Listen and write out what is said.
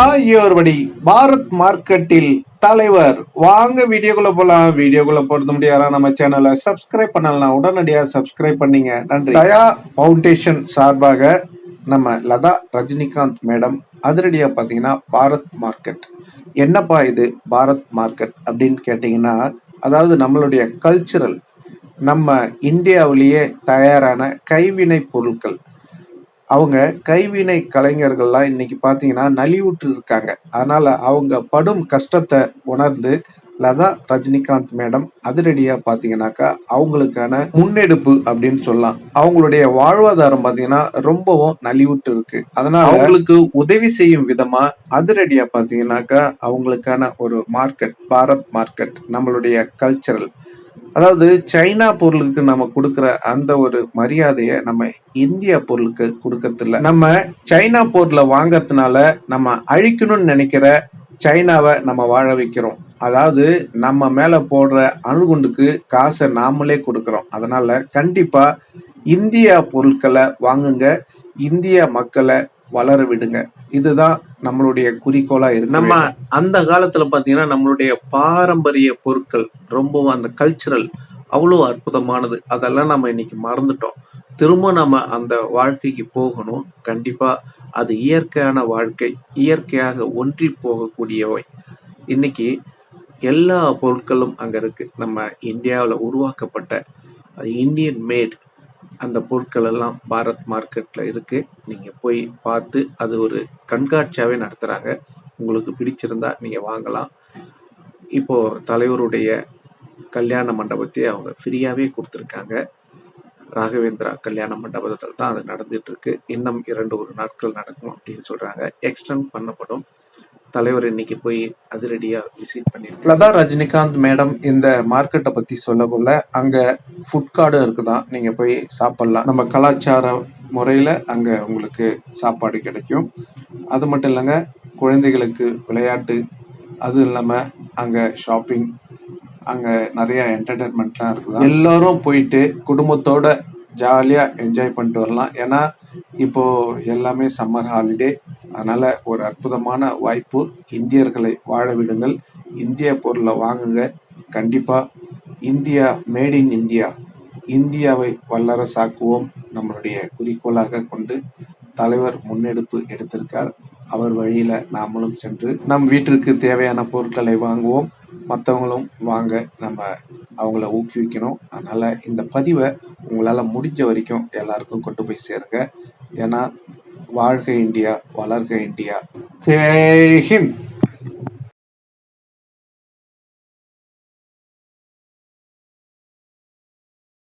ஆகியோர்படி பாரத் மார்க்கெட்டில் தலைவர். வாங்க வீடியோக்குள்ள போலாம். வீடியோக்குள்ள போறது முடியாதா நம்ம சேனலை சப்ஸ்கிரைப் பண்ணலாம் உடனடியாக சப்ஸ்கிரைப் பண்ணீங்க. நன்றி. தயா ஃபவுண்டேஷன் சார்பாக நம்ம லதா ரஜினிகாந்த் மேடம் அதிரடியாக பார்த்தீங்கன்னா பாரத் மார்க்கெட். என்னப்பா இது பாரத் மார்க்கெட் அப்படின்னு கேட்டிங்கன்னா அதாவது நம்மளுடைய கல்ச்சுரல் நம்ம இந்தியாவிலேயே தயாரான கைவினை பொருட்கள். அவங்க கைவினை கலைஞர்கள்லாம் இன்னைக்கு பார்த்தீங்கன்னா நலிவுற்று இருக்காங்க. அதனால அவங்க படும் கஷ்டத்தை உணர்ந்து லதா ரஜினிகாந்த் மேடம் அதிரடியா பாத்தீங்கன்னாக்கா அவங்களுக்கான முன்னெடுப்பு அப்படின்னு சொல்லலாம். அவங்களுடைய வாழ்வாதாரம் பாத்தீங்கன்னா ரொம்பவும் நலிவுட்டு இருக்கு. அதனால அவங்களுக்கு உதவி செய்யும் விதமா அதிரடியா பாத்தீங்கன்னாக்கா அவங்களுக்கான ஒரு மார்க்கெட் பாரத் மார்க்கெட் நம்மளுடைய கல்ச்சரல் அதாவது சைனா பொருளுக்கு நம்ம கொடுக்குற அந்த ஒரு மரியாதையை நம்ம இந்தியா பொருளுக்கு கொடுக்கறதில்ல. நம்ம சைனா பொருளை வாங்கறதுனால நம்ம அழிக்கணும்னு நினைக்கிற சைனாவை நம்ம வாழ வைக்கிறோம். அதாவது நம்ம மேலே போடுற அணுகுண்டுக்கு காசை நாமளே கொடுக்குறோம். அதனால கண்டிப்பாக இந்தியா பொருட்களை வாங்குங்க இந்திய மக்களை வளர விடுங்க. இதுதான் நம்மளுடைய குறிக்கோளா இருக்கு நம்ம அந்த காலத்துல பாத்தீங்கன்னா நம்மளுடைய பாரம்பரிய பொருட்கள் ரொம்பவும் அந்த கல்ச்சுரல் அவ்வளோ அற்புதமானது. அதெல்லாம் நம்ம இன்னைக்கு மறந்துட்டோம். திரும்ப நம்ம அந்த வாழ்க்கைக்கு போகணும். கண்டிப்பா அது இயற்கையான வாழ்க்கை இயற்கையாக ஒன்றி போகக்கூடியவை. இன்னைக்கு எல்லா பொருட்களும் அங்க இருக்கு. நம்ம இந்தியாவில் உருவாக்கப்பட்ட இந்தியன் மேட் அந்த பொருட்கள் எல்லாம் பாரத் மார்க்கெட்ல இருக்கு. நீங்க போய் பார்த்து அது ஒரு கண்காட்சியாவே நடத்துறாங்க. உங்களுக்கு பிடிச்சிருந்தா நீங்க வாங்கலாம். இப்போ தலைவருடைய கல்யாண மண்டபத்தையே அவங்க ஃப்ரீயாவே கொடுத்துருக்காங்க. ராகவேந்திரா கல்யாண மண்டபத்தில் தான் அது நடந்துட்டு இருக்கு. இன்னும் இரண்டு ஒரு நாட்கள் நடக்கும் அப்படின்னு சொல்றாங்க. எக்ஸ்டெண்ட் பண்ணப்படும். தலைவர் இன்னைக்கு போய் அதிரடியா விசிட் பண்ணி லதா ரஜினிகாந்த் மேடம் இந்த மார்க்கெட்டை பத்தி சொல்லக்குள்ள அங்க ஃபுட் கார்டும் இருக்குதான் நீங்க போய் சாப்பிடலாம். நம்ம கலாச்சார முறையில அங்க உங்களுக்கு சாப்பாடு கிடைக்கும். அது மட்டும் இல்லைங்க குழந்தைகளுக்கு விளையாட்டு அது இல்லாம அங்க ஷாப்பிங் அங்க நிறைய என்டர்டைன்மெண்ட்லாம் இருக்குது? எல்லாரும் போயிட்டு குடும்பத்தோட ஜாலியா என்ஜாய் பண்ணிட்டு வரலாம். ஏன்னா இப்போ எல்லாமே சம்மர் ஹாலிடே அதனால ஒரு அற்புதமான வாய்ப்பு. இந்தியர்களை வாழ விடுங்கள். இந்திய பொருளை வாங்குங்க. கண்டிப்பாக இந்தியா மேட் இன் இந்தியா இந்தியாவை வல்லரசாக்குவோம். நம்மளுடைய குறிக்கோளாக கொண்டு தலைவர் முன்னெடுப்பு எடுத்திருக்கார். அவர் வழியில் நாமளும் சென்று நம் வீட்டிற்கு தேவையான பொருட்களை வாங்குவோம். மற்றவங்களும் வாங்க நம்ம அவங்கள ஊக்குவிக்கணும். அதனால் இந்த பதிவை உங்களால் முடிஞ்ச வரைக்கும் எல்லாருக்கும் கொண்டு போய் சேருங்க. ஏன்னா வாழ்க இந்தியா வளர்க இந்தியா. ஜெய்ஹிந்த்